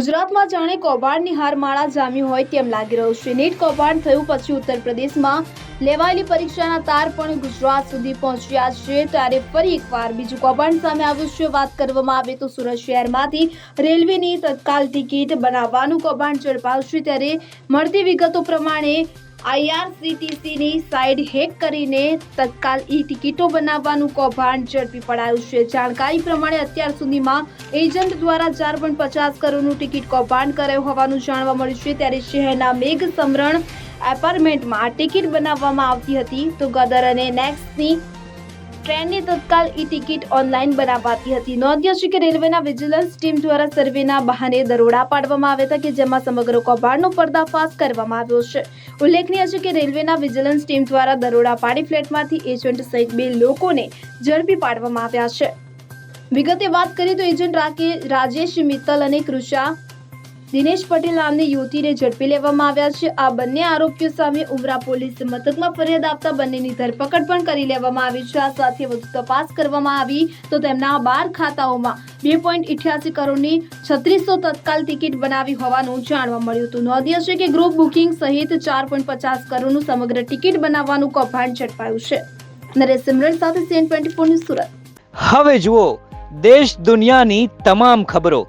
ગુજરાતમાં જાણે કૌભાંડની હારમાળા જામી હોય તેમ લાગી રહ્યું છે. નીટ કૌભાંડ થયું પછી ઉત્તર પ્રદેશમાં લેવાયેલી પરીક્ષાના તાર પણ ગુજરાત સુધી પહોંચ્યા છે. ત્યારે ફરી એકવાર બીજું કૌભાંડ સામે આવ્યું છે. વાત કરવામાં આવે તો સુરત શહેરમાંથી રેલવેની તત્કાલ ટિકિટ બનાવવાનું કૌભાંડ ઝડપાયું ત્યારે મળતી વિગતો પ્રમાણે આઈઆરસીટીસીની સાઇડ હેક કરીને તત્કાલ ઈ ટિકિટો બનાવવાનું કૌભાંડ ઝડપી પડાયું છે. જાણકારી પ્રમાણે અત્યાર સુધીમાં એજન્ટ દ્વારા ચાર પોઈન્ટ પચાસ કરોડનું ટિકિટ કૌભાંડ કરાયું હોવાનું જાણવા મળ્યું છે. ત્યારે શહેરના મેઘ સમરણ એપાર્ટમેન્ટમાં ટિકિટ બનાવવામાં આવતી હતી. તો ગદર અને નેક્સ્ટની ટ્રેનની તત્કાલ ઈ ટિકિટ ઓનલાઈન બનાવાતી હતી. નોંધ્ય છે કે રેલવેના વિજિલન્સ ટીમ દ્વારા સર્વેના બહાને દરોડા પાડવામાં આવ્યા હતા કે જેમાં સમગ્ર કૌભાંડનો પર્દાફાશ કરવામાં આવ્યો છે. ઉલ્લેખનીય છે કે રેલવેના વિજિલન્સ ટીમ દ્વારા દરોડા પાડી ફ્લેટમાંથી એજન્ટ સહિત બે લોકોને ઝડપી પાડવામાં આવ્યા છે. વિગતે વાત કરીએ તો એજન્ટ રાકે, રાજેશ મિત્તલ અને કૃષા દિનેશ પટેલ નામની યુવતીને ઝડપી લેવામાં આવ્યા છે. આ બંને આરોપીઓ સામે ઉમરા પોલીસ મથકમાં ફરિયાદ આપતા બંનેની ધરપકડ પણ કરી લેવામાં આવી છે. આ સાથે વધુ તપાસ કરવામાં આવી તો તેમના બાર ખાતાઓમાં બે પોઈન્ટ ઇઠ્યાસી કરોડની છત્રીસો તત્કાલ ટિકિટ બનાવી હોવાનું જાણવા મળ્યું હતું. નોંધ્ય છે કે ગ્રુપ બુકિંગ સહિત ચાર પોઈન્ટ પચાસ કરોડનું સમગ્ર ટિકિટ બનાવવાનું કૌભાંડ ઝડપાયું છે. નરેશ સિમરન સાથે સીએન ટ્વેન્ટી ફોર સુરત. હવે જુઓ, દેશ દુનિયાની તમામ ખબરો.